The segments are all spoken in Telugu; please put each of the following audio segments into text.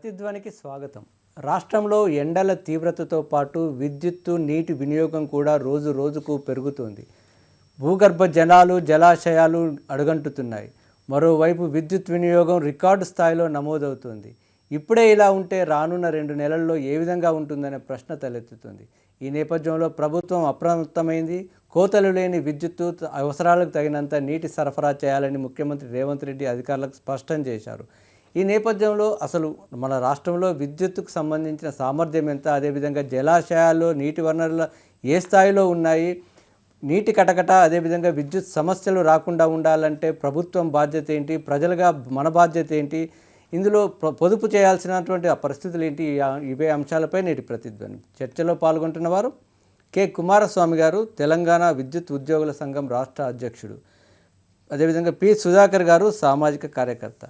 ప్రతిధ్వనికి స్వాగతం. రాష్ట్రంలో ఎండల తీవ్రతతో పాటు విద్యుత్తు నీటి వినియోగం కూడా రోజు రోజుకు పెరుగుతోంది. భూగర్భ జలాలు జలాశయాలు అడుగంటుతున్నాయి. మరోవైపు విద్యుత్ వినియోగం రికార్డు స్థాయిలో నమోదవుతుంది. ఇప్పుడే ఇలా ఉంటే రానున్న రెండు నెలల్లో ఏ విధంగా ఉంటుందనే ప్రశ్న తలెత్తుతుంది. ఈ నేపథ్యంలో ప్రభుత్వం అప్రమత్తమైంది. కోతలు లేని విద్యుత్తు అవసరాలకు తగినంత నీటి సరఫరా చేయాలని ముఖ్యమంత్రి రేవంత్ రెడ్డి అధికారులకు స్పష్టం చేశారు. ఈ నేపథ్యంలో అసలు మన రాష్ట్రంలో విద్యుత్తుకు సంబంధించిన సామర్థ్యం ఎంత? అదేవిధంగా జలాశయాల్లో నీటి వనరులు ఏ స్థాయిలో ఉన్నాయి? నీటి కటకట అదేవిధంగా విద్యుత్ సమస్యలు రాకుండా ఉండాలంటే ప్రభుత్వం బాధ్యత ఏంటి? ప్రజలుగా మన బాధ్యత ఏంటి? ఇందులో పొదుపు చేయాల్సినటువంటి ఆ పరిస్థితులు ఏంటి? ఈ ఇవే అంశాలపై నేటి ప్రతిధ్వని. చర్చలో పాల్గొంటున్న వారు కె. కుమారస్వామి గారు తెలంగాణ విద్యుత్ ఉద్యోగుల సంఘం రాష్ట్ర అధ్యక్షుడు. అదేవిధంగా పి. సుధాకర్ గారు సామాజిక కార్యకర్త.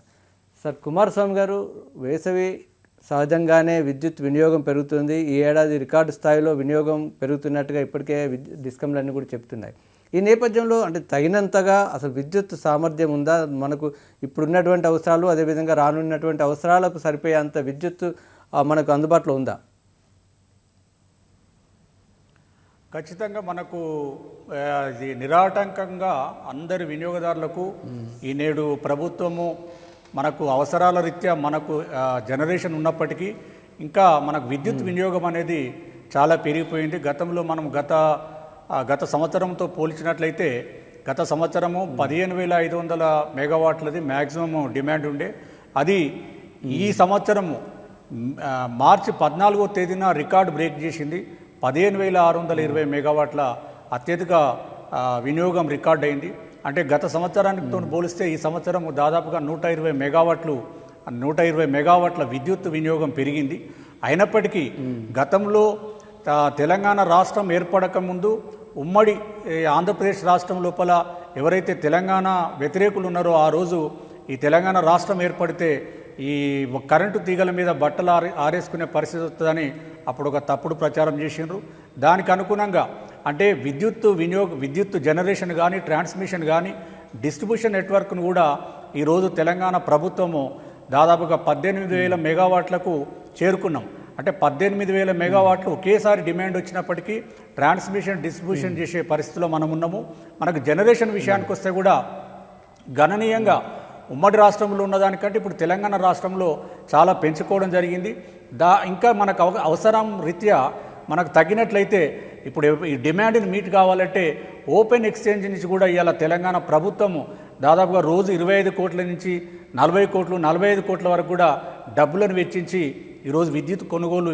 సార్ కుమారస్వామి గారు వేసవి సహజంగానే విద్యుత్ వినియోగం పెరుగుతుంది. ఈ ఏడాది రికార్డు స్థాయిలో వినియోగం పెరుగుతున్నట్టుగా ఇప్పటికే విద్యు డిస్కంలన్నీ కూడా చెప్తున్నాయి. ఈ నేపథ్యంలో అంటే తగినంతగా అసలు విద్యుత్ సామర్థ్యం ఉందా? మనకు ఇప్పుడున్నటువంటి అవసరాలు అదేవిధంగా రానున్నటువంటి అవసరాలకు సరిపోయేంత విద్యుత్ ఆ, మనకు అందుబాటులో ఉందా? ఖచ్చితంగా మనకు నిరాటంకంగా అందరి వినియోగదారులకు ఈ నేడు ప్రభుత్వము మనకు అవసరాల రీత్యా మనకు జనరేషన్ ఉన్నప్పటికీ ఇంకా మనకు విద్యుత్ వినియోగం అనేది చాలా పెరిగిపోయింది. గతంలో మనం గత గత సంవత్సరంతో పోల్చినట్లయితే గత సంవత్సరము పదిహేను వేల ఐదు వందల మెగావాట్లది మ్యాక్సిమం డిమాండ్ ఉండే. అది ఈ సంవత్సరము మార్చి పద్నాలుగో తేదీన రికార్డు బ్రేక్ చేసింది. పదిహేను వేల ఆరు వందల ఇరవై మెగావాట్ల అత్యధిక వినియోగం రికార్డ్ అయింది అంటే గత సంవత్సరానితో పోలిస్తే ఈ సంవత్సరం దాదాపుగా నూట ఇరవై మెగావాట్లు నూట ఇరవై మెగావాట్ల విద్యుత్ వినియోగం పెరిగింది. అయినప్పటికీ గతంలో తెలంగాణ రాష్ట్రం ఏర్పడక ముందు ఉమ్మడి ఆంధ్రప్రదేశ్ రాష్ట్రం లోపల ఎవరైతే తెలంగాణ వ్యతిరేకులు ఉన్నారో ఆ రోజు ఈ తెలంగాణ రాష్ట్రం ఏర్పడితే ఈ కరెంటు తీగల మీద బట్టలు ఆరే ఆరేసుకునే పరిస్థితి వస్తుందని అప్పుడు ఒక తప్పుడు ప్రచారం చేసిండ్రు. దానికి అనుగుణంగా అంటే విద్యుత్ వినియోగ విద్యుత్ జనరేషన్ కానీ ట్రాన్స్మిషన్ కానీ డిస్ట్రిబ్యూషన్ నెట్వర్క్ను కూడా ఈరోజు తెలంగాణ ప్రభుత్వము దాదాపుగా పద్దెనిమిది వేల మెగావాట్లకు చేరుకున్నాం. అంటే పద్దెనిమిది వేల మెగావాట్లు ఒకేసారి డిమాండ్ వచ్చినప్పటికీ ట్రాన్స్మిషన్ డిస్ట్రిబ్యూషన్ చేసే పరిస్థితిలో మనం ఉన్నాము మనకు జనరేషన్ విషయానికి వస్తే కూడా గణనీయంగా ఉమ్మడి రాష్ట్రంలో ఉన్నదానికంటే ఇప్పుడు తెలంగాణ రాష్ట్రంలో చాలా పెంచుకోవడం జరిగింది. దా ఇంకా మనకు అవ- అవసరం రీత్యా మనకు తగ్గినట్లయితే ఇప్పుడు ఈ డిమాండ్ని మీట్ కావాలంటే ఓపెన్ ఎక్స్చేంజ్ నుంచి కూడా ఇవాళ తెలంగాణ ప్రభుత్వము. దాదాపుగా రోజు ఇరవై ఐదు కోట్ల నుంచి నలభై కోట్లు నలభై ఐదు కోట్ల వరకు కూడా డబ్బులను వెచ్చించి ఈరోజు విద్యుత్ కొనుగోలు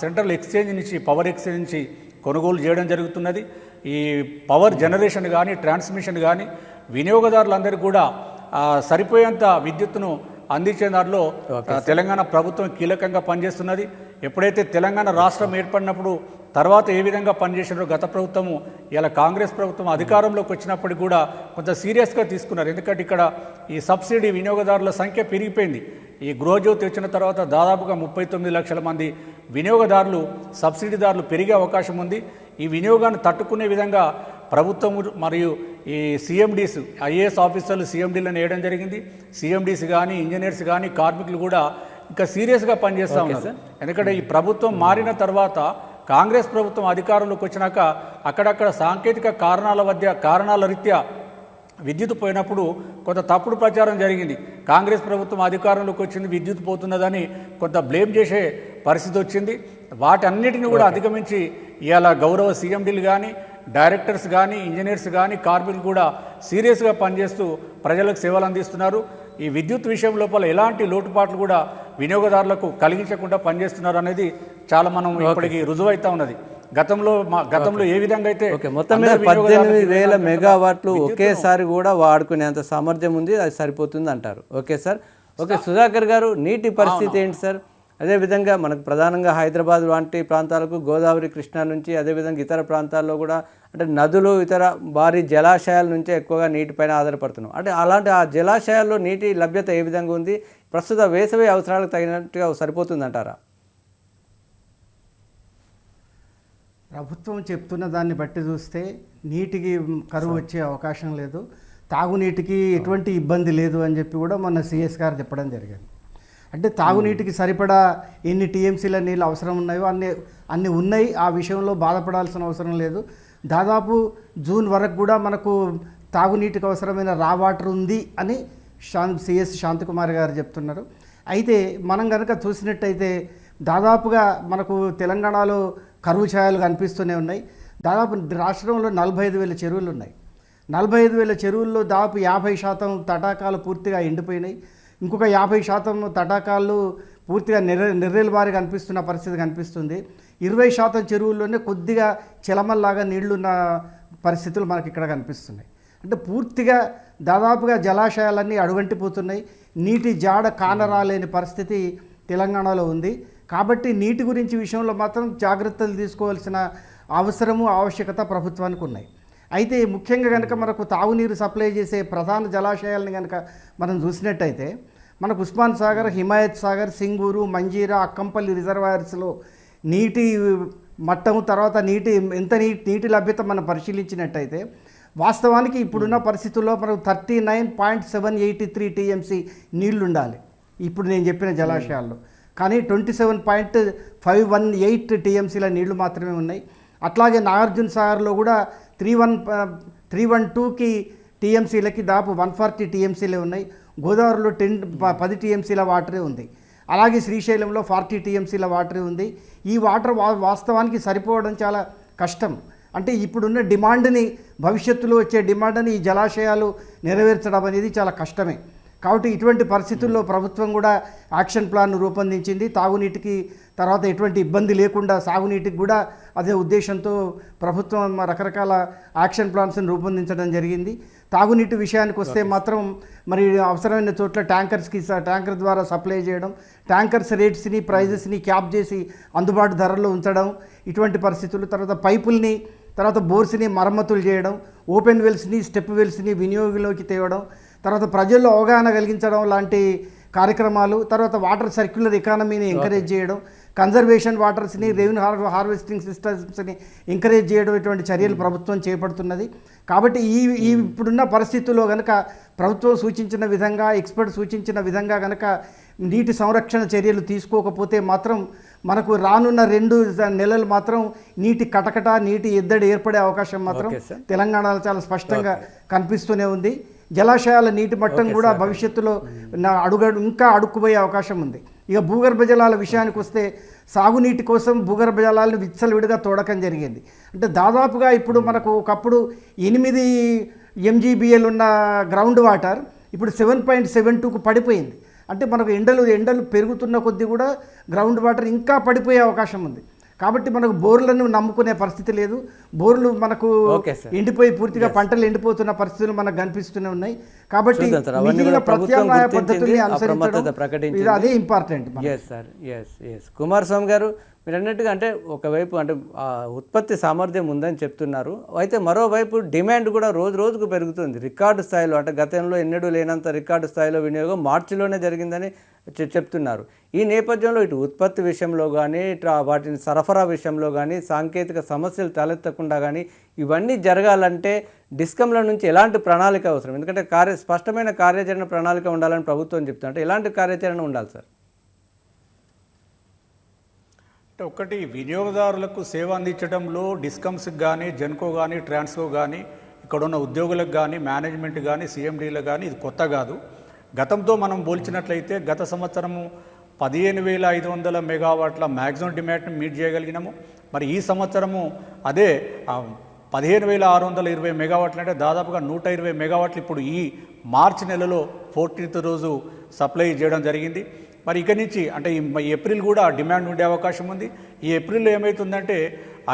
సెంట్రల్ ఎక్స్చేంజ్ నుంచి పవర్ ఎక్స్చేంజ్ నుంచి కొనుగోలు చేయడం జరుగుతున్నది. ఈ పవర్ జనరేషన్ కానీ ట్రాన్స్మిషన్ కానీ వినియోగదారులందరికీ కూడా సరిపోయేంత విద్యుత్తును అందించే దానిలో ఆ, తెలంగాణ ప్రభుత్వం కీలకంగా పనిచేస్తున్నది. ఎప్పుడైతే తెలంగాణ రాష్ట్రం ఏర్పడినప్పుడు తర్వాత ఏ విధంగా పనిచేసినారో గత ప్రభుత్వము ఇలా కాంగ్రెస్ ప్రభుత్వం అధికారంలోకి వచ్చినప్పటికి కూడా కొంత సీరియస్గా తీసుకున్నారు. ఎందుకంటే ఇక్కడ ఈ సబ్సిడీ వినియోగదారుల సంఖ్య పెరిగిపోయింది. ఈ గృహజ్యోతి వచ్చిన తర్వాత దాదాపుగా ముప్పై తొమ్మిది లక్షల మంది వినియోగదారులు సబ్సిడీదారులు పెరిగే అవకాశం ఉంది. ఈ వినియోగాన్ని తట్టుకునే విధంగా ప్రభుత్వం మరియు ఈ సీఎండీస్ ఐఏఎస్ ఆఫీసర్లు సీఎండీలను వేయడం జరిగింది. సీఎండీస్ కానీ ఇంజనీర్స్ కానీ కార్మికులు కూడా ఇంకా సీరియస్గా పనిచేస్తూ ఉన్నారు. ఎందుకంటే ఈ ప్రభుత్వం మారిన తర్వాత కాంగ్రెస్ ప్రభుత్వం అధికారంలోకి వచ్చినాక అక్కడక్కడ సాంకేతిక కారణాల మధ్య కారణాల రీత్యా విద్యుత్ పోయినప్పుడు కొంత తప్పుడు ప్రచారం జరిగింది. కాంగ్రెస్ ప్రభుత్వం అధికారంలోకి వచ్చింది విద్యుత్ పోతున్నదని కొంత బ్లేమ్ చేసే పరిస్థితి వచ్చింది. వాటన్నిటిని కూడా అధిగమించి ఇవాళ గౌరవ సీఎండీలు కానీ డైరెక్టర్స్ కానీ ఇంజనీర్స్ కానీ కార్మికులు కూడా సీరియస్గా పనిచేస్తూ ప్రజలకు సేవలు అందిస్తున్నారు. ఈ విద్యుత్ విషయం లోపల ఎలాంటి లోటుపాట్లు కూడా వినియోగదారులకు కలిగించకుండా పనిచేస్తున్నారు అనేది చాలా మనం ఇప్పటికి రుజువైతా ఉన్నది. గతంలో మా గతంలో ఏ విధంగా అయితే మొత్తం పద్దెనిమిది వేల మెగావాట్లు ఒకేసారి కూడా వాడుకునేంత సామర్థ్యం ఉంది అది సరిపోతుంది అంటారు ఓకే సార్. ఓకే సుధాకర్ గారు నీటి పరిస్థితి ఏంటి సార్? అదేవిధంగా మనకు ప్రధానంగా హైదరాబాద్ వంటి ప్రాంతాలకు గోదావరి కృష్ణా నుంచి అదేవిధంగా ఇతర ప్రాంతాల్లో కూడా అంటే నదులు ఇతర భారీ జలాశయాల నుంచే ఎక్కువగా నీటిపైన ఆధారపడుతున్నాం. అంటే అలాంటి ఆ జలాశయాల్లో నీటి లభ్యత ఏ విధంగా ఉంది? ప్రస్తుత వేసవి అవసరాలకు తగినట్టుగా సరిపోతుందంటారా? ప్రభుత్వం చెప్తున్న దాన్ని బట్టి చూస్తే నీటికి కరువు వచ్చే అవకాశం లేదు. తాగునీటికి ఎటువంటి ఇబ్బంది లేదు అని చెప్పి కూడా మొన్న సిఎస్ గారు చెప్పడం జరిగింది. అంటే తాగునీటికి సరిపడా ఎన్ని టీఎంసీల నీళ్ళు అవసరం ఉన్నాయో అన్ని అన్ని ఉన్నాయి. ఆ విషయంలో బాధపడాల్సిన అవసరం లేదు. దాదాపు జూన్ వరకు కూడా మనకు తాగునీటికి అవసరమైన రా వాటర్ ఉంది అని శాం సిఎస్ శాంతకుమార్ గారు చెప్తున్నారు. అయితే మనం కనుక చూసినట్టయితే దాదాపుగా మనకు తెలంగాణలో కరువు ఛాయలు కనిపిస్తూనే ఉన్నాయి. దాదాపు రాష్ట్రంలో నలభై ఐదు వేల చెరువులు ఉన్నాయి. నలభై ఐదు వేల చెరువుల్లో దాదాపు యాభై శాతం తటాకాలు పూర్తిగా ఎండిపోయినాయి. ఇంకొక యాభై శాతం తటాకాలు పూర్తిగా నిర్ర నిర్రేలు బారి కనిపిస్తున్న పరిస్థితి కనిపిస్తుంది. ఇరవై శాతం చెరువుల్లోనే కొద్దిగా చిలమల్లాగా నీళ్ళున్న పరిస్థితులు మనకి ఇక్కడ కనిపిస్తున్నాయి. అంటే పూర్తిగా దాదాపుగా జలాశయాలన్నీ అడుగంటిపోతున్నాయి. నీటి జాడ కానరాలేని పరిస్థితి తెలంగాణలో ఉంది. కాబట్టి నీటి గురించి విషయంలో మాత్రం జాగ్రత్తలు తీసుకోవాల్సిన అవసరము ఆవశ్యకత ప్రభుత్వానికి ఉన్నాయి. అయితే ముఖ్యంగా కనుక మనకు తాగునీరు సప్లై చేసే ప్రధాన జలాశయాలను కనుక మనం చూసినట్టయితే మనకు ఉస్మాన్ సాగర్ హిమాయత్ సాగర్ సింగూరు మంజీరా అక్కంపల్లి రిజర్వాయర్స్లో నీటి మట్టం తర్వాత నీటి ఎంత నీటి నీటి లభ్యత మనం పరిశీలించినట్టయితే వాస్తవానికి ఇప్పుడున్న పరిస్థితుల్లో మనకు thirty nine point seven eighty three TMC నీళ్ళు ఉండాలి ఇప్పుడు నేను చెప్పిన జలాశయాల్లో. కానీ twenty seven point five one eight టీఎంసీల నీళ్ళు మాత్రమే ఉన్నాయి. అట్లాగే నాగార్జున సాగర్లో కూడా త్రీ వన్ త్రీ వన్ టూకి టీఎంసీలకి దాదాపు వన్ ఫార్టీ టీఎంసీలే ఉన్నాయి. గోదావరిలో టెన్ ప- పది టీఎంసీల వాటరే ఉంది. అలాగే శ్రీశైలంలో ఫార్టీ టీఎంసీల వాటరే ఉంది. ఈ వాటర్ వా వాస్తవానికి సరిపోవడం చాలా కష్టం. అంటే ఇప్పుడున్న డిమాండ్ని భవిష్యత్తులో వచ్చే డిమాండ్ని ఈ జలాశయాలు నెరవేర్చడం అనేది చాలా కష్టమే. కాబట్టి ఇటువంటి పరిస్థితుల్లో ప్రభుత్వం కూడా యాక్షన్ ప్లాన్ రూపొందించింది. తాగునీటికి తర్వాత ఎటువంటి ఇబ్బంది లేకుండా సాగునీటికి కూడా అదే ఉద్దేశంతో ప్రభుత్వం రకరకాల యాక్షన్ ప్లాన్స్ని రూపొందించడం జరిగింది. తాగునీటి విషయానికి వస్తే మాత్రం మరి అవసరమైన చోట్ల ట్యాంకర్స్కి ట్యాంకర్ ద్వారా సప్లై చేయడం ట్యాంకర్స్ రేట్స్ని ప్రైజెస్ని క్యాప్ చేసి అందుబాటు ధరల్లో ఉంచడం ఇటువంటి పరిస్థితులు. తర్వాత పైపుల్ని తర్వాత బోర్స్ని మరమ్మతులు చేయడం ఓపెన్ వెల్స్ని స్టెప్ వెల్స్ని వినియోగంలోకి తేవడం తర్వాత ప్రజల్లో అవగాహన కలిగించడం లాంటి కార్యక్రమాలు తర్వాత వాటర్ సర్క్యులర్ ఎకానమీని ఎంకరేజ్ చేయడం కన్జర్వేషన్ వాటర్స్ని రెవెన్యూ హార్ హార్వెస్టింగ్ సిస్టమ్స్ని ఎంకరేజ్ చేయడం ఇటువంటి చర్యలు ప్రభుత్వం చేపడుతున్నది. కాబట్టి ఈ ఈ ఇప్పుడున్న పరిస్థితుల్లో కనుక ప్రభుత్వం సూచించిన విధంగా ఎక్స్పర్ట్ సూచించిన విధంగా కనుక నీటి సంరక్షణ చర్యలు తీసుకోకపోతే మాత్రం మనకు రానున్న రెండు నెలలు మాత్రం నీటి కటకట నీటి ఎద్దడి ఏర్పడే అవకాశం మాత్రం. తెలంగాణలో చాలా స్పష్టంగా కనిపిస్తూనే ఉంది. జలాశయాల నీటి మట్టం కూడా భవిష్యత్తులో నా అడుగడు ఇంకా అడుక్కుపోయే అవకాశం ఉంది. ఇక భూగర్భ జలాల విషయానికి వస్తే సాగునీటి కోసం భూగర్భ జలాలను విచ్చలవిడిగా తోడకం జరిగింది. అంటే దాదాపుగా ఇప్పుడు మనకు ఒకప్పుడు ఎనిమిది ఎంజీబీఎల్ ఉన్న గ్రౌండ్ వాటర్ ఇప్పుడు సెవెన్ పాయింట్ సెవెన్ టూకు పడిపోయింది. అంటే మనకు ఎండలు ఎండలు పెరుగుతున్న కొద్దీ కూడా గ్రౌండ్ వాటర్ ఇంకా పడిపోయే అవకాశం ఉంది. కాబట్టి మనకు బోర్లను నమ్ముకునే పరిస్థితి లేదు. బోర్లు మనకు. ఎండిపోయి పూర్తిగా పంటలు ఎండిపోతున్న పరిస్థితులు మనకు కనిపిస్తూనే ఉన్నాయి. కాబట్టి మిగిలిన ప్రత్యామ్నాయ పద్ధతుల్ని అనుసరించడం అదే important yes sir yes yes Kumaraswamy garu మీరు అన్నట్టుగా అంటే ఒకవైపు అంటే ఉత్పత్తి సామర్థ్యం ఉందని చెప్తున్నారు. అయితే మరోవైపు డిమాండ్ కూడా రోజు రోజుకు పెరుగుతుంది. రికార్డు స్థాయిలో అంటే గతంలో ఎన్నడూ లేనంత రికార్డు స్థాయిలో వినియోగం మార్చిలోనే జరిగిందని చెప్తున్నారు. ఈ నేపథ్యంలో ఇటు ఉత్పత్తి విషయంలో కానీ ఇటు వాటిని సరఫరా విషయంలో కానీ సాంకేతిక సమస్యలు తలెత్తకుండా కానీ ఇవన్నీ జరగాలంటే డిస్కంల నుంచి ఎలాంటి ప్రణాళిక అవసరం? ఎందుకంటే కార్య స్పష్టమైన కార్యాచరణ ప్రణాళిక ఉండాలని ప్రభుత్వం చెప్తుంది. అంటే ఎలాంటి కార్యాచరణ ఉండాలి సార్? అంటే ఒకటి వినియోగదారులకు సేవ అందించడంలో డిస్కమ్స్కి కానీ జెన్కో కానీ ట్రాన్స్కో కానీ ఇక్కడ ఉన్న ఉద్యోగులకు కానీ మేనేజ్మెంట్ కానీ సీఎండీలకు కానీ ఇది కొత్త కాదు. గతంతో మనం పోల్చినట్లయితే గత సంవత్సరము పదిహేను వేల ఐదు వందల మెగావాట్ల మ్యాక్సిమం డిమాండ్ని మీట్ చేయగలిగినాము. మరి ఈ సంవత్సరము అదే పదిహేను వేల ఆరు వందల ఇరవై మెగావాట్లు అంటే దాదాపుగా నూట ఇరవై మెగావాట్లు ఇప్పుడు ఈ మార్చి నెలలో ఫోర్టీన్త్ రోజు సప్లై చేయడం జరిగింది. మరి ఇక నుంచి అంటే ఈ ఏప్రిల్ కూడా డిమాండ్ ఉండే అవకాశం ఉంది. ఈ ఏప్రిల్లో ఏమవుతుందంటే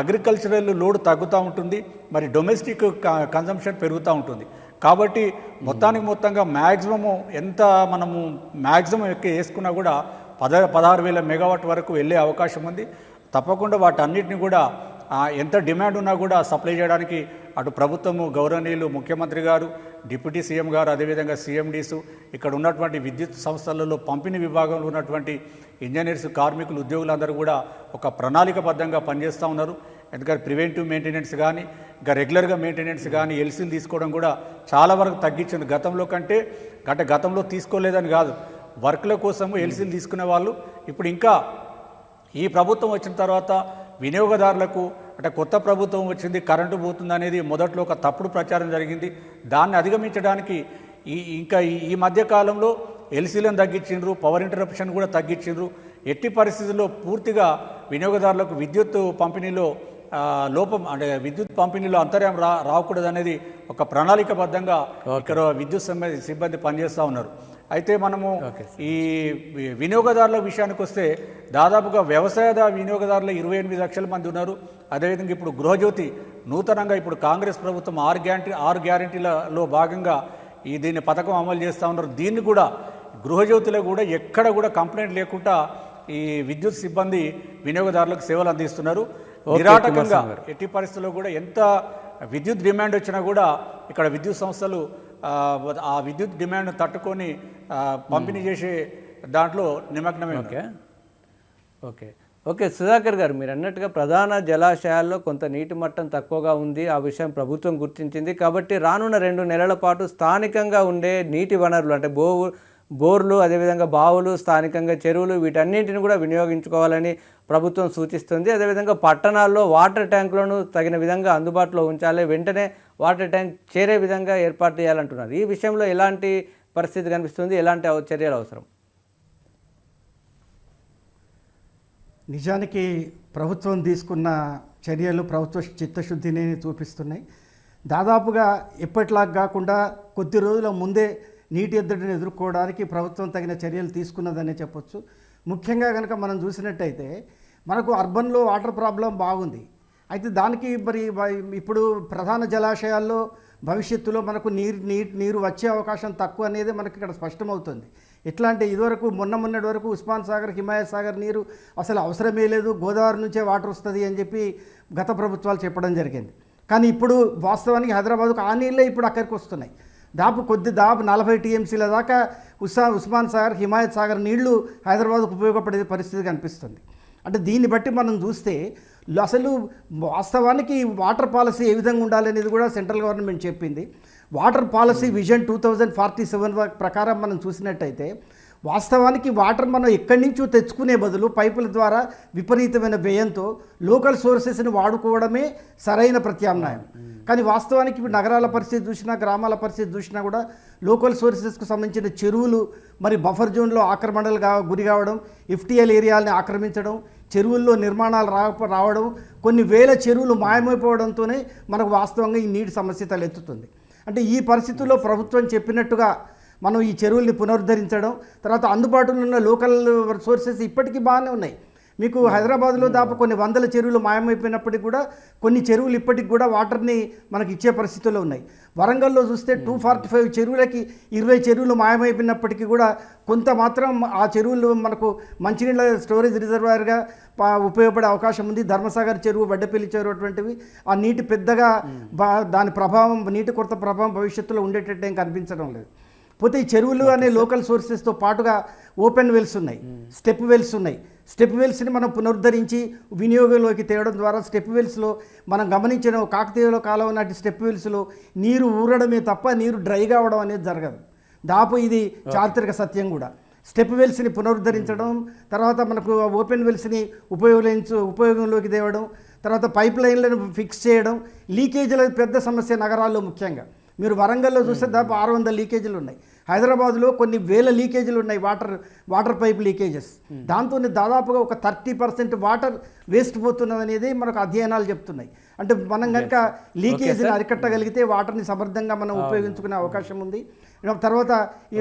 అగ్రికల్చరల్ లోడ్ తగ్గుతూ ఉంటుంది. మరి డొమెస్టిక్ కన్జంప్షన్ పెరుగుతూ ఉంటుంది. కాబట్టి మొత్తానికి మొత్తంగా మ్యాక్సిమము ఎంత మనము మ్యాక్సిమం ఎక్క వేసుకున్నా కూడా పద పదహారు వేల మెగావాట్ వరకు వెళ్ళే అవకాశం ఉంది. తప్పకుండా వాటన్నిటిని కూడా ఎంత డిమాండ్ ఉన్నా కూడా సప్లై చేయడానికి అటు ప్రభుత్వము గౌరవనీయులు ముఖ్యమంత్రి గారు డిప్యూటీ సీఎం గారు అదేవిధంగా సీఎండీసు ఇక్కడ ఉన్నటువంటి విద్యుత్ సంస్థలలో పంపిణీ విభాగంలో ఉన్నటువంటి ఇంజనీర్స్ కార్మికులు ఉద్యోగులందరూ కూడా ఒక ప్రణాళికబద్ధంగా పనిచేస్తూ ఉన్నారు. ఎందుకంటే ప్రివెంటివ్ మెయింటెనెన్స్ కానీ ఇంకా రెగ్యులర్గా మెయింటెనెన్స్ కానీ ఎల్సీలు తీసుకోవడం కూడా చాలా వరకు తగ్గించింది. గతంలో కంటే అంటే గతంలో తీసుకోలేదని కాదు. వర్క్ల కోసము ఎల్సీలు తీసుకునే వాళ్ళు ఇప్పుడు ఇంకా ఈ ప్రభుత్వం వచ్చిన తర్వాత వినియోగదారులకు అంటే కొత్త ప్రభుత్వం వచ్చింది కరెంటు పోతుంది అనేది మొదట్లో ఒక తప్పుడు ప్రచారం జరిగింది. దాన్ని అధిగమించడానికి ఈ ఇంకా ఈ- ఈ మధ్య కాలంలో ఎల్సీలను తగ్గించిండ్రు పవర్ ఇంటరప్షన్ కూడా తగ్గించిండ్రు. ఎట్టి పరిస్థితుల్లో పూర్తిగా వినియోగదారులకు విద్యుత్ పంపిణీలో లోపం అంటే విద్యుత్ పంపిణీలో అంతర్యం రా రాకూడదు అనేది ఒక ప్రణాళికబద్ధంగా ఇక్కడ విద్యుత్ సిబ్బంది పనిచేస్తూ ఉన్నారు. అయితే మనము ఈ వినియోగదారుల విషయానికి వస్తే దాదాపుగా వ్యవసాయద వినియోగదారులు ఇరవై ఎనిమిది లక్షల మంది ఉన్నారు. అదేవిధంగా ఇప్పుడు గృహజ్యోతి నూతనంగా ఇప్పుడు కాంగ్రెస్ ప్రభుత్వం ఆరు గ్యారంటీ ఆరు గ్యారంటీలలో భాగంగా ఈ దీన్ని పథకం అమలు చేస్తూ ఉన్నారు. దీన్ని కూడా గృహజ్యోతిలో కూడా ఎక్కడ కూడా కంప్లైంట్ లేకుండా ఈ విద్యుత్ సిబ్బంది వినియోగదారులకు సేవలు అందిస్తున్నారు. నిరాటకంగా ఎట్టి పరిస్థితుల్లో కూడా ఎంత విద్యుత్ డిమాండ్ వచ్చినా కూడా ఇక్కడ విద్యుత్ సంస్థలు ఆ, విద్యుత్ డిమాండ్ తట్టుకొని పంపిణీ చేసే దాంట్లో నిమగ్నమే. Okay. Okay. Okay Sudhakar garu మీరు అన్నట్టుగా ప్రధాన జలాశయాల్లో కొంత నీటి మట్టం తక్కువగా ఉంది. ఆ విషయం ప్రభుత్వం గుర్తించింది. కాబట్టి రానున్న రెండు నెలల పాటు స్థానికంగా ఉండే నీటి వనరులు అంటే బో బోర్లు అదేవిధంగా బావులు స్థానికంగా చెరువులు వీటన్నింటిని కూడా వినియోగించుకోవాలని ప్రభుత్వం సూచిస్తుంది. అదేవిధంగా పట్టణాల్లో వాటర్ ట్యాంకులను తగిన విధంగా అందుబాటులో ఉంచాలి. వెంటనే వాటర్ ట్యాంక్ చేరే విధంగా ఏర్పాటు చేయాలంటున్నారు. ఈ విషయంలో ఎలాంటి పరిస్థితి కనిపిస్తుంది? ఎలాంటి చర్యలు అవసరం? నిజానికి ప్రభుత్వం తీసుకున్న చర్యలు ప్రభుత్వ చిత్తశుద్ధిని చూపిస్తున్నాయి. దాదాపుగా ఎప్పటిలాగా కాకుండా కొద్ది రోజుల ముందే నీటి ఎద్దడిని ఎదుర్కోవడానికి ప్రభుత్వం తగిన చర్యలు తీసుకున్నదనే చెప్పొచ్చు. ముఖ్యంగా కనుక మనం చూసినట్టయితే మనకు అర్బన్లో వాటర్ ప్రాబ్లం బాగుంది. అయితే దానికి మరి ఇప్పుడు ప్రధాన జలాశయాల్లో భవిష్యత్తులో మనకు నీరు నీరు నీరు వచ్చే అవకాశం తక్కువ అనేది మనకి ఇక్కడ స్పష్టమవుతుంది. ఎట్లా అంటే ఇదివరకు మొన్న మొన్నటి వరకు ఉస్మాన్ సాగర్ హిమాయత్ సాగర్ నీరు అసలు అవసరమే లేదు గోదావరి నుంచే వాటర్ వస్తుంది అని చెప్పి గత ప్రభుత్వాలు చెప్పడం జరిగింది. కానీ ఇప్పుడు వాస్తవానికి హైదరాబాద్కు ఆ నీళ్ళే ఇప్పుడు అక్కడికి వస్తున్నాయి. దాపు కొద్ది దాపు నలభై టీఎంసీల దాకా ఉస్సా ఉస్మాన్ సాగర్ హిమాయత్ సాగర్ నీళ్ళు హైదరాబాద్కు ఉపయోగపడే పరిస్థితి కనిపిస్తుంది అంటే దీన్ని బట్టి మనం చూస్తే అసలు వాస్తవానికి వాటర్ పాలసీ ఏ విధంగా ఉండాలనేది కూడా సెంట్రల్ గవర్నమెంట్ చెప్పింది. Water policy vision two thousand forty seven ప్రకారం మనం చూసినట్టయితే వాస్తవానికి వాటర్ మనం ఎక్కడి నుంచో తెచ్చుకునే బదులు పైపుల ద్వారా విపరీతమైన వ్యయంతో లోకల్ సోర్సెస్ని వాడుకోవడమే సరైన ప్రత్యామ్నాయం. కానీ వాస్తవానికి ఇప్పుడు నగరాల పరిస్థితి చూసినా గ్రామాల పరిస్థితి చూసినా కూడా లోకల్ సోర్సెస్కు సంబంధించిన చెరువులు మరి బఫర్ జోన్లో ఆక్రమణలుగా గురి కావడం ఎఫ్టీఎల్ ఏరియాలని ఆక్రమించడం చెరువుల్లో నిర్మాణాలు రా రావడం కొన్ని వేల చెరువులు మాయమైపోవడంతోనే మనకు వాస్తవంగా ఈ నీటి సమస్య తలెత్తుతుంది. అంటే ఈ పరిస్థితుల్లో ప్రభుత్వం చెప్పినట్టుగా మనం ఈ చెరువుల్ని పునరుద్ధరించడం తర్వాత అందుబాటులో ఉన్న లోకల్ సోర్సెస్ ఇప్పటికీ బాగానే ఉన్నాయి. మీకు హైదరాబాద్లో దాపు కొన్ని వందల చెరువులు మాయమైపోయినప్పటికీ కూడా కొన్ని చెరువులు ఇప్పటికి కూడా వాటర్ని మనకి ఇచ్చే పరిస్థితుల్లో ఉన్నాయి. వరంగల్లో చూస్తే టూ ఫార్టీ ఫైవ్ చెరువులకి ఇరవై చెరువులు మాయమైపోయినప్పటికీ కూడా కొంత మాత్రం ఆ చెరువులు మనకు మంచినీళ్ళ స్టోరేజ్ రిజర్వాయర్గా ఉపయోగపడే అవకాశం ఉంది. ధర్మసాగర్ చెరువు వడ్డపల్లి చెరువు అటువంటివి ఆ నీటి పెద్దగా బా దాని ప్రభావం నీటి కొరత ప్రభావం భవిష్యత్తులో ఉండేటట్టు ఏం కనిపించడం లేదు. పోతే ఈ చెరువులు అనే లోకల్ సోర్సెస్తో పాటుగా ఓపెన్ వెల్స్ ఉన్నాయి స్టెప్ వెల్స్ ఉన్నాయి. స్టెప్ వెల్స్ని మనం పునరుద్ధరించి వినియోగంలోకి తేవడం ద్వారా స్టెప్ వెల్స్లో మనం గమనించిన కాకతీయుల కాలం నాటి స్టెప్ వెల్స్లో నీరు ఊరడమే తప్ప నీరు డ్రై కావడం అనేది జరగదు. దాపు ఇది చారిత్రక సత్యం కూడా. స్టెప్ వెల్స్ని పునరుద్ధరించడం తర్వాత మనకు ఓపెన్ వెల్స్ని ఉపయోగించు ఉపయోగంలోకి తేవడం తర్వాత పైప్ లైన్లను ఫిక్స్ చేయడం లీకేజీల పెద్ద సమస్య నగరాల్లో ముఖ్యంగా. మీరు వరంగల్లో చూస్తే దాదాపు ఆరు వందల లీకేజీలు ఉన్నాయి. హైదరాబాద్లో కొన్ని వేల లీకేజీలు ఉన్నాయి వాటర్ వాటర్ పైప్ లీకేజెస్. దాంతో దాదాపుగా ఒక థర్టీ పర్సెంట్ వాటర్ వేస్ట్ పోతున్నది అనేది మనకు అధ్యయనాలు చెప్తున్నాయి. అంటే మనం కనుక లీకేజీని అరికట్టగలిగితే వాటర్ని సమర్థంగా మనం ఉపయోగించుకునే అవకాశం ఉంది. తర్వాత ఈ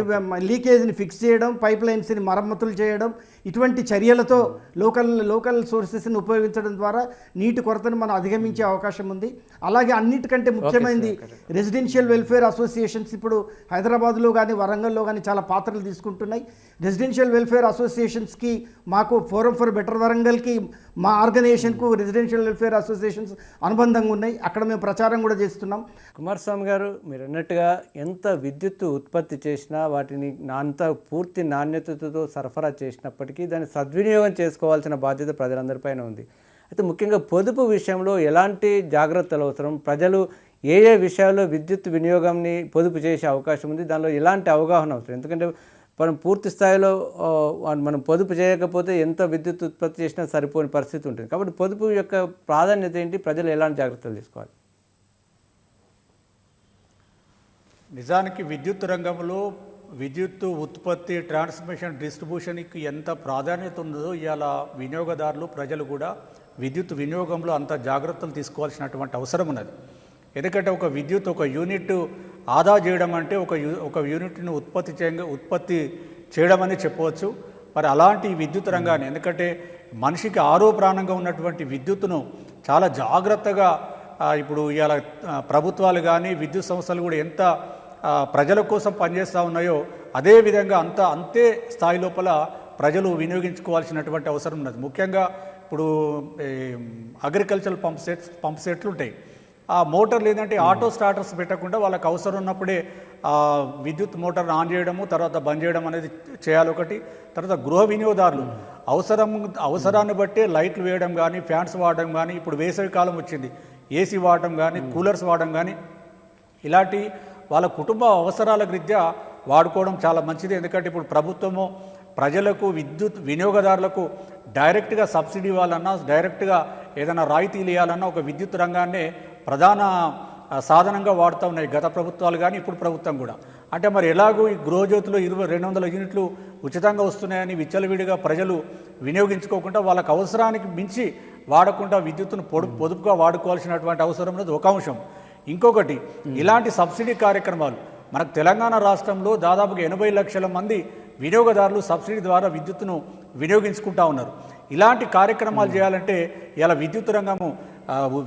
లీకేజ్ని ఫిక్స్ చేయడం పైప్ లైన్స్ని మరమ్మతులు చేయడం ఇటువంటి చర్యలతో లోకల్ లోకల్ సోర్సెస్ని ఉపయోగించడం ద్వారా నీటి కొరతను మనం అధిగమించే అవకాశం ఉంది. అలాగే అన్నిటికంటే ముఖ్యమైనది రెసిడెన్షియల్ వెల్ఫేర్ అసోసియేషన్స్ ఇప్పుడు హైదరాబాద్లో కానీ వరంగల్లో కానీ చాలా పాత్రలు తీసుకుంటున్నాయి. రెసిడెన్షియల్ వెల్ఫేర్ అసోసియేషన్స్కి మాకు ఫోరం ఫర్ బెటర్ వరంగల్కి మా ఆర్గనైజేషన్కు రెసిడెన్షియల్ వెల్ఫేర్ అసోసియేషన్స్ అనుబంధంగా ఉన్నాయి. అక్కడ మేము ప్రచారం కూడా చేస్తున్నాం. కుమారస్వామి గారు మీరు అన్నట్టుగా ఎంత విద్యుత్ ఉత్పత్తి చేసినా వాటిని అంత పూర్తి నాణ్యతతో సరఫరా చేసినప్పటికీ దాన్ని సద్వినియోగం చేసుకోవాల్సిన బాధ్యత ప్రజలందరిపైన ఉంది. అయితే ముఖ్యంగా పొదుపు విషయంలో ఎలాంటి జాగ్రత్తలు అవసరం? ప్రజలు ఏ ఏ విషయాల్లో విద్యుత్ వినియోగంని పొదుపు చేసే అవకాశం ఉంది? దానిలో ఎలాంటి అవగాహన అవసరం? ఎందుకంటే మనం పూర్తి స్థాయిలో మనం పొదుపు చేయకపోతే ఎంత విద్యుత్ ఉత్పత్తి చేసినా సరిపోని పరిస్థితి ఉంటుంది. కాబట్టి పొదుపు యొక్క ప్రాధాన్యత ఏంటి? ప్రజలు ఎలాంటి జాగ్రత్తలు తీసుకోవాలి? నిజానికి విద్యుత్ రంగంలో విద్యుత్ ఉత్పత్తి ట్రాన్స్మిషన్ డిస్ట్రిబ్యూషన్కి ఎంత ప్రాధాన్యత ఉందో ఇవాళ వినియోగదారులు ప్రజలు కూడా విద్యుత్ వినియోగంలో అంత జాగ్రత్తలు తీసుకోవాల్సినటువంటి అవసరం ఉన్నది. ఎందుకంటే ఒక విద్యుత్ ఒక యూనిట్ ఆదా చేయడం అంటే ఒక యూ ఒక యూనిట్ను ఉత్పత్తి చేయ ఉత్పత్తి చేయడం అని చెప్పవచ్చు. మరి అలాంటి విద్యుత్ రంగాన్ని ఎందుకంటే మనిషికి ఆరో ప్రాణంగా ఉన్నటువంటి విద్యుత్తును చాలా జాగ్రత్తగా ఇప్పుడు ఇవాళ ప్రభుత్వాలు కానీ విద్యుత్ సంస్థలు కూడా ఎంత ప్రజల కోసం పనిచేస్తూ ఉన్నాయో అదే విధంగా అంత అంతే స్థాయి లోపల ప్రజలు వినియోగించుకోవాల్సినటువంటి అవసరం ఉన్నది. ముఖ్యంగా ఇప్పుడు అగ్రికల్చర్ పంప్ సెట్స్ పంప్ సెట్లు ఉంటాయి. ఆ మోటార్లు ఏంటంటే ఆటో స్టార్టర్స్ పెట్టకుండా వాళ్ళకి అవసరం ఉన్నప్పుడే ఆ విద్యుత్ మోటార్ ఆన్ చేయడము తర్వాత బంద్ చేయడం అనేది చేయాలి ఒకటి. తర్వాత గృహ వినియోగదారులు. అవసరం అవసరాన్ని బట్టే లైట్లు వేయడం కానీ ఫ్యాన్స్ వాడడం కానీ ఇప్పుడు వేసవి కాలం వచ్చింది. ఏసీ వాడడం కానీ కూలర్స్ వాడడం కానీ ఇలాంటి వాళ్ళ కుటుంబ అవసరాల రీత్యా వాడుకోవడం చాలా మంచిది. ఎందుకంటే ఇప్పుడు ప్రభుత్వము ప్రజలకు విద్యుత్ వినియోగదారులకు డైరెక్ట్గా సబ్సిడీ ఇవ్వాలన్నా డైరెక్ట్గా ఏదైనా రాయితీలు ఇవ్వాలన్నా ఒక విద్యుత్ రంగాన్నే ప్రధాన సాధనంగా వాడుతూ ఉన్నాయి గత ప్రభుత్వాలు కానీ ఇప్పుడు ప్రభుత్వం కూడా. అంటే మరి ఎలాగూ ఈ గృహజ్యోతిలో ఇరవై రెండు వందల యూనిట్లు ఉచితంగా వస్తున్నాయని విచ్చలవిడిగా ప్రజలు వినియోగించుకోకుండా వాళ్ళకు అవసరానికి మించి వాడకుండా విద్యుత్తును పొడు పొదుపుగా వాడుకోవాల్సినటువంటి అవసరం అనేది ఒక అంశం. ఇంకొకటి ఇలాంటి సబ్సిడీ కార్యక్రమాలు మనకు తెలంగాణ రాష్ట్రంలో దాదాపుగా ఎనభై లక్షల మంది వినియోగదారులు సబ్సిడీ ద్వారా విద్యుత్తును వినియోగించుకుంటా ఉన్నారు. ఇలాంటి కార్యక్రమాలు చేయాలంటే ఇలా విద్యుత్ రంగము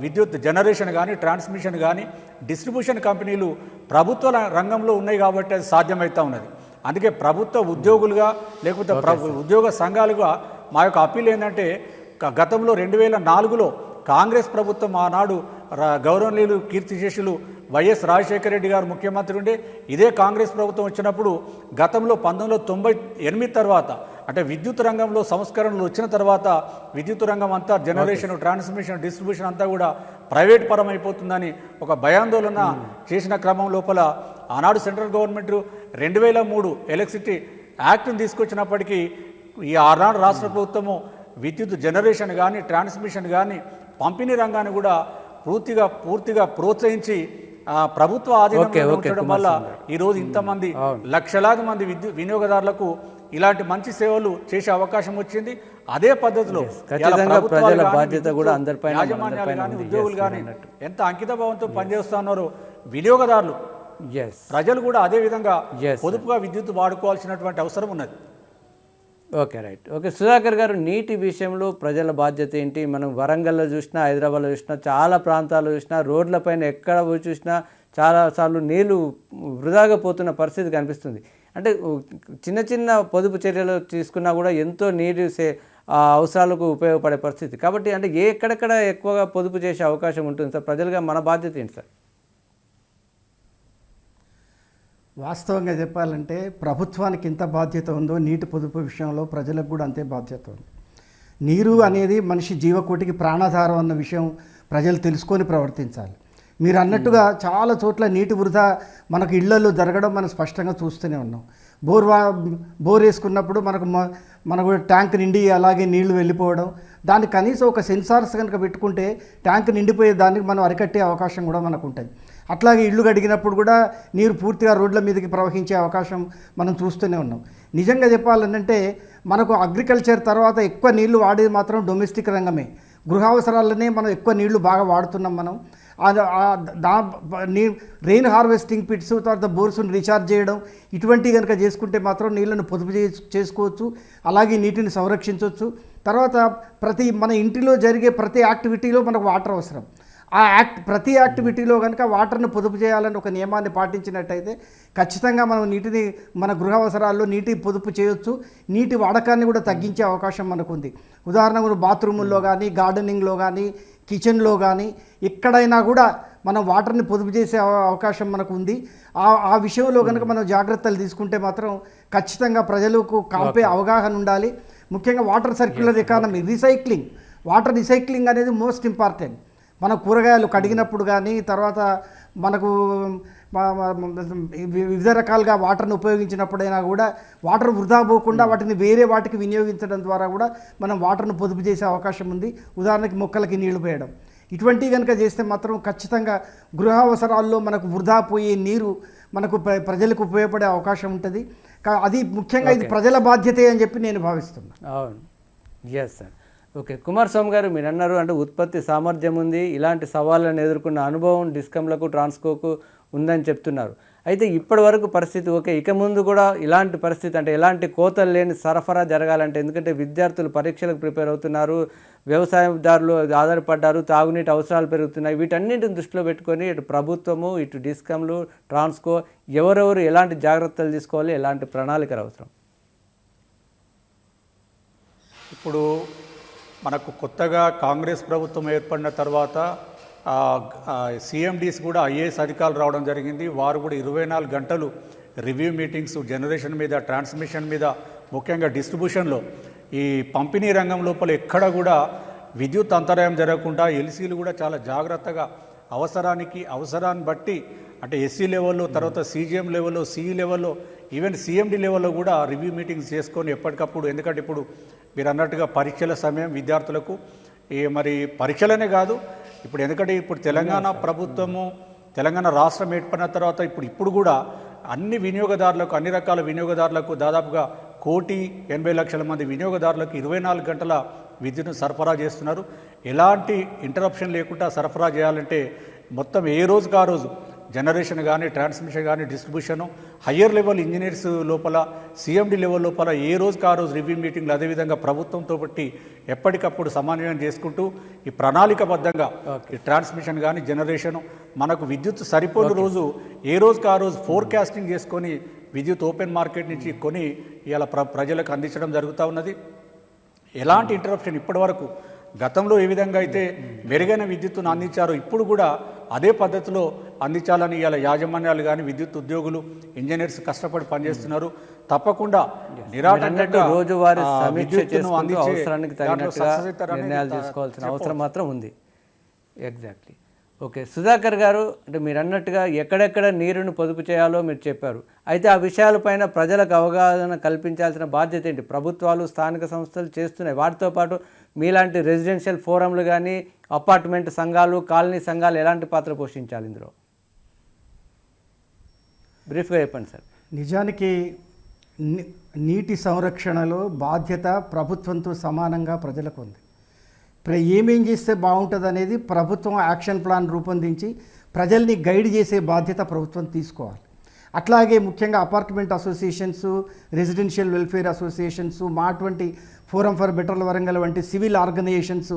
విద్యుత్ జనరేషన్ కానీ ట్రాన్స్మిషన్ కానీ డిస్ట్రిబ్యూషన్ కంపెనీలు ప్రభుత్వ రంగంలో ఉన్నాయి కాబట్టి అది సాధ్యమవుతా ఉన్నది. అందుకే ప్రభుత్వ ఉద్యోగులుగా లేకపోతే ఉద్యోగ సంఘాలుగా మా యొక్క అప్పీల్ ఏంటంటే గతంలో రెండు వేల నాలుగులో కాంగ్రెస్ ప్రభుత్వం ఆనాడు గౌరవనీయులు కీర్తిశేషులు వైఎస్ రాజశేఖర రెడ్డి గారు ముఖ్యమంత్రి ఉండే ఇదే కాంగ్రెస్ ప్రభుత్వం వచ్చినప్పుడు గతంలో పంతొమ్మిది వందల తొంభై ఎనిమిది తర్వాత అంటే విద్యుత్ రంగంలో సంస్కరణలు వచ్చిన తర్వాత విద్యుత్ రంగం అంతా జనరేషన్ ట్రాన్స్మిషన్ డిస్ట్రిబ్యూషన్ అంతా కూడా ప్రైవేట్ పరం అయిపోతుందని ఒక భయాందోళన చేసిన క్రమం లోపల ఆనాడు సెంట్రల్ గవర్నమెంట్ రెండు వేల మూడు ఎలక్ట్రిసిటీ యాక్ట్ని తీసుకొచ్చినప్పటికీ ఈ ఆనాడు రాష్ట్ర ప్రభుత్వము విద్యుత్ జనరేషన్ కానీ ట్రాన్స్మిషన్ కానీ పంపిణీ రంగాన్ని కూడా పూర్తిగా పూర్తిగా ప్రోత్సహించి ఆ, ప్రభుత్వ ఆధీనంలో ఉంచడం కుమార్ వల్ల గారు. ఈరోజు ఇంతమంది లక్షలాది మంది విద్యుత్ వినియోగదారులకు ఇలాంటి మంచి సేవలు చేసే అవకాశం వచ్చింది అదే పద్ధతిలో ప్రజల బాధ్యత కూడా యాజమాన్యాలు కానీ. ఉద్యోగులు కానీ. ఎంత అంకిత భావంతో పనిచేస్తున్నారో వినియోగదారులు ప్రజలు కూడా అదే విధంగా. పొదుపుగా విద్యుత్ వాడుకోవాల్సినటువంటి అవసరం ఉన్నది ఓకే రైట్. ఓకే సుధాకర్ గారు నీటి విషయంలో ప్రజల బాధ్యత ఏంటి? మనం వరంగల్లో చూసినా హైదరాబాద్లో చూసినా చాలా ప్రాంతాల్లో చూసినా రోడ్లపైన ఎక్కడ పోయి చూసినా చాలాసార్లు నీళ్ళు వృధాగా పోతున్న పరిస్థితి కనిపిస్తుంది. అంటే చిన్న చిన్న పొదుపు చర్యలు తీసుకున్నా కూడా ఎంతో నీరు సే అవసరాలకు ఉపయోగపడే పరిస్థితి. కాబట్టి అంటే ఏ ఎక్కడెక్కడ ఎక్కువగా పొదుపు చేసే అవకాశం ఉంటుంది? సార్ ప్రజలుగా మన బాధ్యత ఏంటి సార్? వాస్తవంగా చెప్పాలంటే ప్రభుత్వానికి ఎంత బాధ్యత ఉందో నీటి పొదుపు విషయంలో ప్రజలకు కూడా అంతే బాధ్యత ఉంది. నీరు అనేది మనిషి జీవకోటికి ప్రాణాధారం అన్న విషయం ప్రజలు తెలుసుకొని ప్రవర్తించాలి. మీరు అన్నట్టుగా చాలా చోట్ల నీటి వృధా మనకు ఇళ్ళలో జరగడం మనం స్పష్టంగా చూస్తూనే ఉన్నాం. బోర్ వా బోర్ వేసుకున్నప్పుడు మనకు మనకు ట్యాంక్ నిండి అలాగే నీళ్ళు వెళ్ళిపోవడం దానికి కనీసం ఒక సెన్సార్స్ కనుక పెట్టుకుంటే ట్యాంక్ నిండిపోయే దానికి మనం అరికట్టే అవకాశం కూడా మనకు ఉంటుంది అట్లాగే ఇల్లు కడిగినప్పుడు కూడా నీరు పూర్తిగా రోడ్ల మీదకి ప్రవహించే అవకాశం మనం చూస్తూనే ఉన్నాం. నిజంగా చెప్పాలంటే మనకు అగ్రికల్చర్ తర్వాత ఎక్కువ నీళ్ళు వాడేది మాత్రం డొమెస్టిక్ రంగమే. గృహావసరాలనే మనం ఎక్కువ నీళ్ళు బాగా వాడుతున్నాం మనం. దా నీ రెయిన్ హార్వెస్టింగ్ పిట్స్ తర్వాత బోర్స్ని రీఛార్జ్ చేయడం ఇటువంటి కనుక చేసుకుంటే మాత్రం నీళ్ళను పొదుపు చే- చేసుకోవచ్చు. అలాగే నీటిని సంరక్షించవచ్చు. తర్వాత ప్రతి మన ఇంటిలో జరిగే ప్రతి యాక్టివిటీలో మనకు వాటర్ అవసరం. ఆ యాక్ట్ ప్రతి యాక్టివిటీలో కనుక వాటర్ను పొదుపు చేయాలని ఒక నియమాన్ని పాటించినట్టయితే ఖచ్చితంగా మనం నీటిని మన గృహ అవసరాల్లో నీటి పొదుపు చేయొచ్చు. నీటి వాడకాన్ని కూడా తగ్గించే అవకాశం మనకు ఉంది ఉదాహరణకు బాత్రూముల్లో కానీ గార్డెనింగ్లో కానీ కిచెన్లో కానీ ఎక్కడైనా కూడా మనం వాటర్ని పొదుపు చేసే అవ- అవకాశం మనకు ఉంది ఆ ఆ విషయంలో కనుక మనం జాగ్రత్తలు తీసుకుంటే మాత్రం ఖచ్చితంగా ప్రజలకు కాంపే అవగాహన ఉండాలి. ముఖ్యంగా water circular economy recycling. Water recycling అనేది మోస్ట్ ఇంపార్టెంట్. మన కూరగాయలు కడిగినప్పుడు కానీ తర్వాత మనకు వివిధ రకాలుగా వాటర్ని ఉపయోగించినప్పుడైనా కూడా వాటర్ వృధా పోకుండా వాటిని వేరే వాటికి వినియోగించడం ద్వారా కూడా మనం వాటర్ను పొదుపు చేసే అవకాశం ఉంది. ఉదాహరణకి మొక్కలకి నీళ్ళు పోయడం. ఇటువంటివి కనుక చేస్తే మాత్రం ఖచ్చితంగా గృహ అవసరాల్లో మనకు వృధా పోయే నీరు మనకు ప్ర- ప్రజలకు ఉపయోగపడే అవకాశం ఉంటుంది. కా- అది ముఖ్యంగా ఇది ప్రజల బాధ్యతే అని చెప్పి నేను భావిస్తున్నాను అవును. Yes sir okay Kumar Swamy garu మీరు అన్నారు అంటే ఉత్పత్తి సామర్థ్యం ఉంది ఇలాంటి సవాళ్ళను ఎదుర్కొన్న అనుభవం డిస్కమ్లకు ట్రాన్స్కోకు ఉందని చెప్తున్నారు. అయితే ఇప్పటి వరకు పరిస్థితి ఓకే ఇక ముందు కూడా ఇలాంటి పరిస్థితి అంటే ఎలాంటి కోతలు లేని సరఫరా జరగాలంటే ఎందుకంటే విద్యార్థులు పరీక్షలకు ప్రిపేర్ అవుతున్నారు వ్యవసాయదారులు ఆధారపడ్డారు తాగునీటి అవసరాలు పెరుగుతున్నాయి వీటన్నిటిని దృష్టిలో పెట్టుకొని ఇటు ప్రభుత్వము ఇటు డిస్కమ్లు ట్రాన్స్కో ఎవరెవరు ఎలాంటి జాగ్రత్తలు తీసుకోవాలి ఎలాంటి ప్రణాళికలు అవసరం? ఇప్పుడు మనకు కొత్తగా కాంగ్రెస్ ప్రభుత్వం ఏర్పడిన తర్వాత సిఎండీస్ కూడా ఐఏఎస్ అధికారులు రావడం జరిగింది. వారు కూడా ఇరవై నాలుగు గంటలు రివ్యూ మీటింగ్స్ జనరేషన్ మీద ట్రాన్స్మిషన్ మీద ముఖ్యంగా డిస్ట్రిబ్యూషన్లో ఈ పంపిణీ రంగం లోపల ఎక్కడ కూడా విద్యుత్ అంతరాయం జరగకుండా ఎల్సీలు కూడా చాలా జాగ్రత్తగా అవసరానికి అవసరాన్ని బట్టి అంటే ఎస్సీ లెవెల్లో తర్వాత సీజీఎం లెవెల్లో సిఈ లెవెల్లో ఈవెన్ సిఎండి లెవెల్లో కూడా రివ్యూ మీటింగ్స్ చేసుకొని ఎప్పటికప్పుడు ఎందుకంటే ఇప్పుడు మీరు అన్నట్టుగా పరీక్షల సమయం విద్యార్థులకు ఈ మరి పరీక్షలనే కాదు ఇప్పుడు ఎందుకంటే ఇప్పుడు తెలంగాణ ప్రభుత్వము తెలంగాణ రాష్ట్రం ఏర్పడిన తర్వాత ఇప్పుడు ఇప్పుడు కూడా అన్ని వినియోగదారులకు అన్ని రకాల వినియోగదారులకు దాదాపుగా కోటి ఎనభై లక్షల మంది వినియోగదారులకు ఇరవై నాలుగు గంటల విద్యుత్ను సరఫరా చేస్తున్నారు. ఎలాంటి ఇంటరప్షన్ లేకుండా సరఫరా చేయాలంటే మొత్తం ఏ రోజుకు ఆ రోజు జనరేషన్ కానీ ట్రాన్స్మిషన్ కానీ డిస్ట్రిబ్యూషను హయ్యర్ లెవెల్ ఇంజనీర్స్ లోపల సిఎండి లెవెల్ లోపల ఏ రోజుకి ఆ రోజు రివ్యూ మీటింగ్లు అదేవిధంగా ప్రభుత్వంతో బట్టి ఎప్పటికప్పుడు సమన్వయం చేసుకుంటూ ఈ ప్రణాళికబద్ధంగా ఈ ట్రాన్స్మిషన్ కానీ జనరేషన్ మనకు విద్యుత్ సరిపోని రోజు ఏ రోజుకి ఆ రోజు ఫోర్కాస్టింగ్ చేసుకొని విద్యుత్ ఓపెన్ మార్కెట్ నుంచి కొని ఇవాళ ప్ర ప్రజలకు అందించడం జరుగుతూ ఉన్నది. ఎలాంటి ఇంటరప్షన్ ఇప్పటి వరకు గతంలో ఏ విధంగా అయితే మెరుగైన విద్యుత్తును అందించారో ఇప్పుడు కూడా అదే పద్ధతిలో అందించాలని ఇవాళ యాజమాన్యాలు కానీ విద్యుత్ ఉద్యోగులు ఇంజనీర్స్ కష్టపడి పనిచేస్తున్నారు. తప్పకుండా నిరాటంకంగా రోజువారీ అవసరానికి నిర్ణయాలు తీసుకోవాల్సిన అవసరం మాత్రం ఉంది. Exactly okay. సుధాకర్ గారు అంటే మీరు అన్నట్టుగా ఎక్కడెక్కడ నీరును పొదుపు చేయాలో మీరు చెప్పారు. అయితే ఆ విషయాలపైన ప్రజలకు అవగాహన కల్పించాల్సిన బాధ్యత ఏంటి? ప్రభుత్వాలు స్థానిక సంస్థలు చేస్తున్నాయి. వాటితో పాటు మీలాంటి రెసిడెన్షియల్ ఫోరంలు కానీ అపార్ట్మెంట్ సంఘాలు కాలనీ సంఘాలు ఎలాంటి పాత్ర పోషించాలి ఇందులో? బ్రీఫ్గా చెప్పండి సార్. నిజానికి నీటి సంరక్షణలో బాధ్యత ప్రభుత్వంతో సమానంగా ప్రజలకు ఉంది. ఏమేం చేస్తే బాగుంటుంది అనేది ప్రభుత్వం యాక్షన్ ప్లాన్ రూపొందించి ప్రజల్ని గైడ్ చేసే బాధ్యత ప్రభుత్వం తీసుకోవాలి. అట్లాగే ముఖ్యంగా apartment associations residential welfare associations మా అటువంటి ఫోరం ఫర్ బెటర్ వరంగల్ వంటి సివిల్ ఆర్గనైజేషన్స్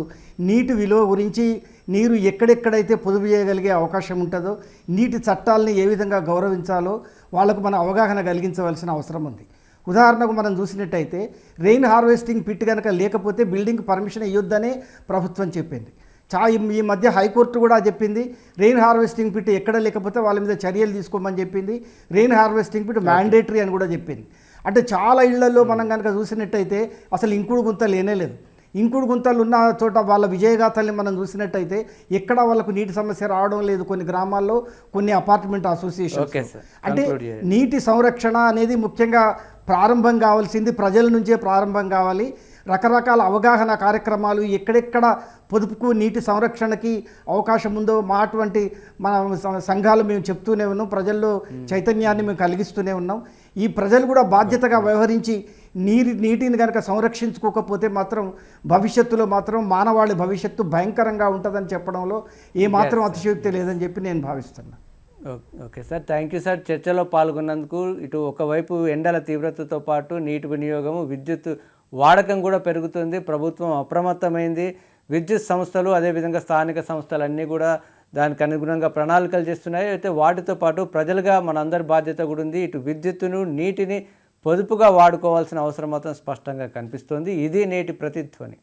నీటి విలువ గురించి నీరు ఎక్కడెక్కడైతే పొదుపు చేయగలిగే అవకాశం ఉంటుందో నీటి చట్టాలని ఏ విధంగా గౌరవించాలో వాళ్ళకు మన అవగాహన కలిగించవలసిన అవసరం ఉంది. ఉదాహరణకు మనం చూసినట్టయితే రెయిన్ హార్వెస్టింగ్ పిట్ కనుక లేకపోతే బిల్డింగ్ పర్మిషన్ ఇవ్వద్దనే ప్రభుత్వం చెప్పింది. చా ఈ- మధ్య హైకోర్టు కూడా చెప్పింది రెయిన్ హార్వెస్టింగ్ పిట్ ఎక్కడ లేకపోతే వాళ్ళ మీద చర్యలు తీసుకోమని చెప్పింది రెయిన్ హార్వెస్టింగ్ పిట్ మ్యాండేటరీ అని కూడా చెప్పింది. అంటే చాలా ఇళ్ళలో మనం కనుక చూసినట్టయితే అసలు ఇంకుడు గుంత లేనే లేదు. ఇంకుడు గుంతలు ఉన్న చోట వాళ్ళ విజయగాథల్ని మనం చూసినట్టయితే ఎక్కడ వాళ్ళకు నీటి సమస్య రావడం లేదు కొన్ని గ్రామాల్లో కొన్ని అపార్ట్మెంట్ అసోసియేషన్. అంటే. నీటి సంరక్షణ అనేది ముఖ్యంగా ప్రారంభం కావాల్సింది ప్రజల నుంచే ప్రారంభం కావాలి. రకరకాల అవగాహన కార్యక్రమాలు ఎక్కడెక్కడ పొదుపుకు నీటి సంరక్షణకి అవకాశం ఉందో మా అటువంటి మన సంఘాలు మేము చెప్తూనే ఉన్నాం. ప్రజల్లో చైతన్యాన్ని మేము కలిగిస్తూనే ఉన్నాం. ఈ ప్రజలు కూడా బాధ్యతగా వ్యవహరించి నీటి నీటిని కనుక సంరక్షించుకోకపోతే మాత్రం భవిష్యత్తులో మాత్రం మానవాళి భవిష్యత్తు భయంకరంగా ఉంటుందని చెప్పడంలో ఏమాత్రం అతిశయోక్తి లేదని చెప్పి నేను భావిస్తున్నాను okay. Sir thank you sir. చర్చలో పాల్గొన్నందుకు ఇటు ఒకవైపు ఎండల తీవ్రతతో పాటు నీటి వినియోగము విద్యుత్ వాడకం కూడా పెరుగుతుంది. ప్రభుత్వం అప్రమత్తమైంది. విద్యుత్ సంస్థలు అదేవిధంగా స్థానిక సంస్థలు అన్నీ కూడా దానికి అనుగుణంగా ప్రణాళికలు చేస్తున్నాయి. అయితే వాటితో పాటు ప్రజలుగా మనందరి బాధ్యత కూడా ఉంది. ఇటు విద్యుత్తును నీటిని పొదుపుగా వాడుకోవాల్సిన అవసరం మాత్రం స్పష్టంగా కనిపిస్తోంది. ఇది నేటి ప్రతిధ్వని.